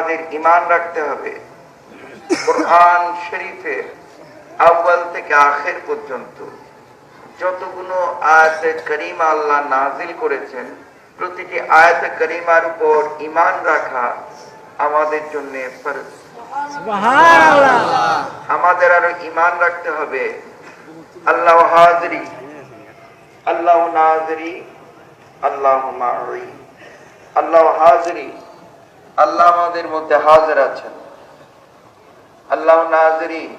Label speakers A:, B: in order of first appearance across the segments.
A: আমাদের ইমান রাখতে হবে। কোরআন শরীফের আউ্বাল থেকে আখের পর্যন্ত যতগুলো আয়াতে করিমা আল্লাহ নাজিল করেছেন প্রতিটি আয়াতে করিমার উপর ইমান রাখা আমাদের জন্য আমাদের আরও ইমান রাখতে হবে। আল্লাহ হাজরি আল্লাহ নাজরি আল্লাহ আল্লাহ হাজরি আল্লাহ আমাদের মধ্যে হাজির আছেন। আল্লাহ নাজরি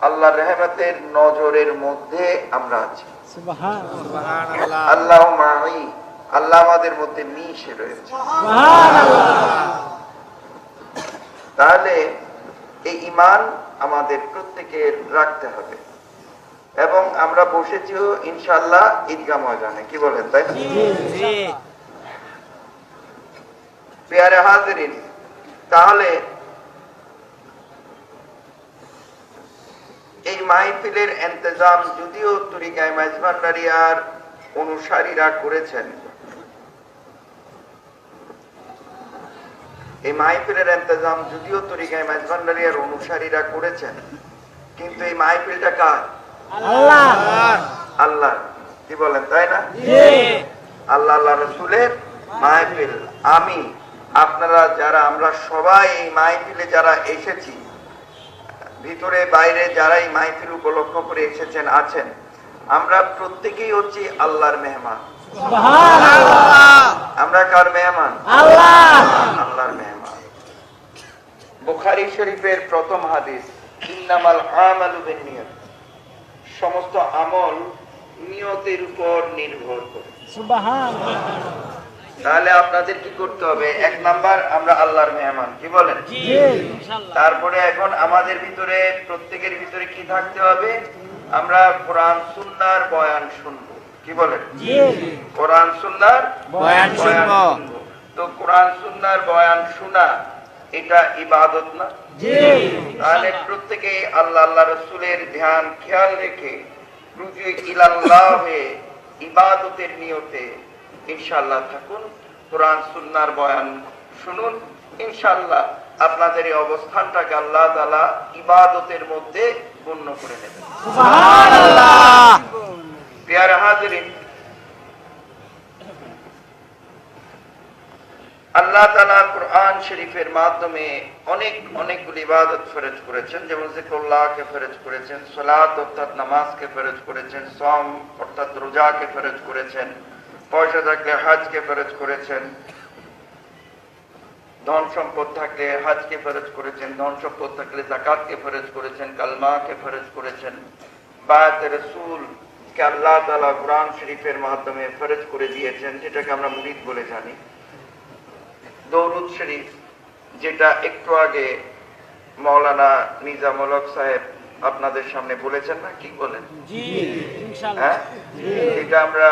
A: আল্লাহ রহমতের নজরের মধ্যে আমরা আছি। আল্লাহ মাই আল্লাহ আমাদের মধ্যে মিশে রয়েছে। তাহলে এই ইমান আমাদের প্রত্যেকের রাখতে হবে। এবং আমরা বসেছিও ইনশাল্লাহ ঈদগা ময়দানে কি বলেন তাই না? পেয়ারে হাজিরিন তাহলে এই মাহফিলের এন্তেজাম যদিও তরিকায় মাইজভান্ডারিয়ার অনুসারীরা করেছেন। এই মাহফিলের এন্তেজাম যদিও তরিকায় মাইজভান্ডারিয়ার অনুসারীরা করেছেন কিন্তু এই মাহফিলটা কার? আল্লাহ। কি বলেন তাই না? আল্লাহ আল্লাহ রসুলের মাহফিল। আমি আপনারা যারা আমরা সবাই এই মাহফিলে যারা এসেছি ভিতরে বাইরে যারা এই মাহফিল উপলক্ষ করে এসেছেন আছেন আমরা প্রত্যেকেই হচ্ছি আল্লাহর মেহমান। আমরা কার মেহমান? আল্লাহর মেহমান। বুখারী শরীফের প্রথম হাদিস ইন্নামাল আমালু বিন্নিয়াত সমস্ত আমল নিয়তের উপর নির্ভর করে। তাহলে আপনাদের কি করতে হবে? এক নাম্বার আমরা আল্লাহর মেহমান। কি বলেন? তারপরে এখন আমাদের ভিতরে প্রত্যেকের ভিতরে কি থাকতে হবে? আমরা কোরআন সুন্নার বয়ান শুনব। কি বলেন? কোরআন সুন্নার
B: বয়ান শুনব।
A: তো কোরআন সুন্নার বয়ান শোনা এটা ইবাদত না? তাহলে প্রত্যেকে আল্লাহ আল্লাহ রসুলের ধ্যান খেয়াল রেখে রুজু ইলাল্লাহ হয়ে ইবাদতের নিয়তে ইনশাআল্লাহ থাকুন কোরআন সুন্নার বয়ান শুনুন। ইনশাআল্লাহ আপনাদের এই অবস্থানটাকে আল্লাহ তাআলা ইবাদতের মধ্যে গণ্য করে নেবেন। প্রিয়ার হাজরিন আল্লাহ তালা কোরআন শরীফের মাধ্যমে অনেক অনেকগুলি ইবাদত ফরজ করেছেন যেমন জিক্রুল্লাহকে ফরজ করেছেন সালাত অর্থাৎ নামাজকে ফরজ করেছেন সম অর্থাৎ রোজাকে ফরজ করেছেন। পয়সা থাকলে হজকে ফরজ করেছেন। ধন সম্পদ থাকলে হজকে ফরজ করেছেন। ধন সম্পদ থাকলে জাকাতকে ফরজ করেছেন। কালমাকে ফরজ করেছেন। বায়াত রসুল কে আল্লাহ তালা কোরআন শরীফের মাধ্যমে ফরজ করে দিয়েছেন যেটাকে আমরা মুরিদ বলে জানি। দৌরুদ শরীফ যেটা একটু আগে মৌলানা নিজামুল হক সাহেব আপনাদের সামনে বলেছেন না? কি বলেন? হ্যাঁ? এটা আমরা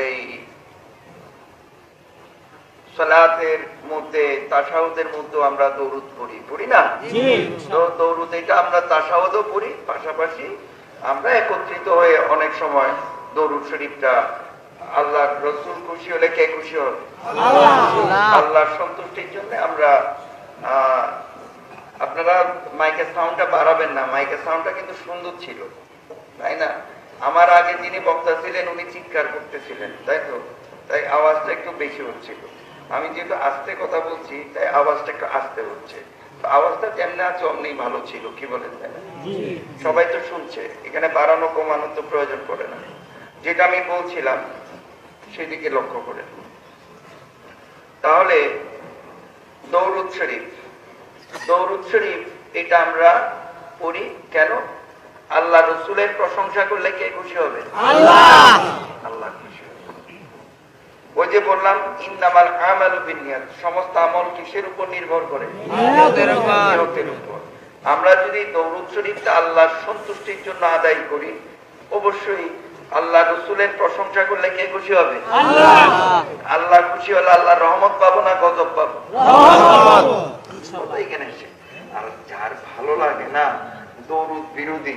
A: এই সালাতের মধ্যে তাসাউদের মধ্যে আমরা দৌরুদ পড়ি পড়ি না? তো দৌরুদ এটা আমরা তাসাউদও পড়ি পাশাপাশি আমরা একত্রিত হয়ে অনেক সময় দৌরুদ শরীফটা আল্লাহ রসুল খুশি হলে কে খুশি হবে আল্লাহর সন্তুষ্টির জন্য আমরা আহ, আপনারা মাইকের সাউন্ডটা বাড়াবেন না মাইকের সাউন্ডটা কিন্তু সুন্দর ছিল তাই না? আমার আগে যিনি বক্তা ছিলেন উনি চিৎকার করতেছিলেন তাই তো? তাই আওয়াজটা একটু বেশি হচ্ছিল। আমি যেহেতু আস্তে কথা বলছি তাই আওয়াজটা একটু আস্তে হচ্ছে। আওয়াজটা যেমনি আছে অমনি ভালো ছিল কি বলেন তাই সবাই তো শুনছে এখানে বাড়ানো কমানো তো প্রয়োজন পড়ে না। যেটা আমি বলছিলাম সেদিকে লক্ষ্য করে তাহলে দৌরুদ শরীফ দৌরুদ শরীফ এটা আমরা পড়ি কেন? আল্লাহ রসুলের প্রশংসা করলে কে খুশি হবে? আল্লাহ! খুশি ওই যে বললাম ইন্নামাল আমালু বিনিয়াত সমস্ত আমল কিসের উপর নির্ভর করে?
B: নিয়তের উপর।
A: আমরা যদি দৌরুদ শরীফটা আল্লাহর সন্তুষ্টির জন্য আদায় করি অবশ্যই আল্লাহ রসুলের প্রশংসা করলে কে খুশি হবে? আল্লাহ! খুশি হলে আল্লাহ রহমত পাবো না গজব পাবো? এখানে এসে আর যার ভালো লাগে না দৌরুদ বিরোধী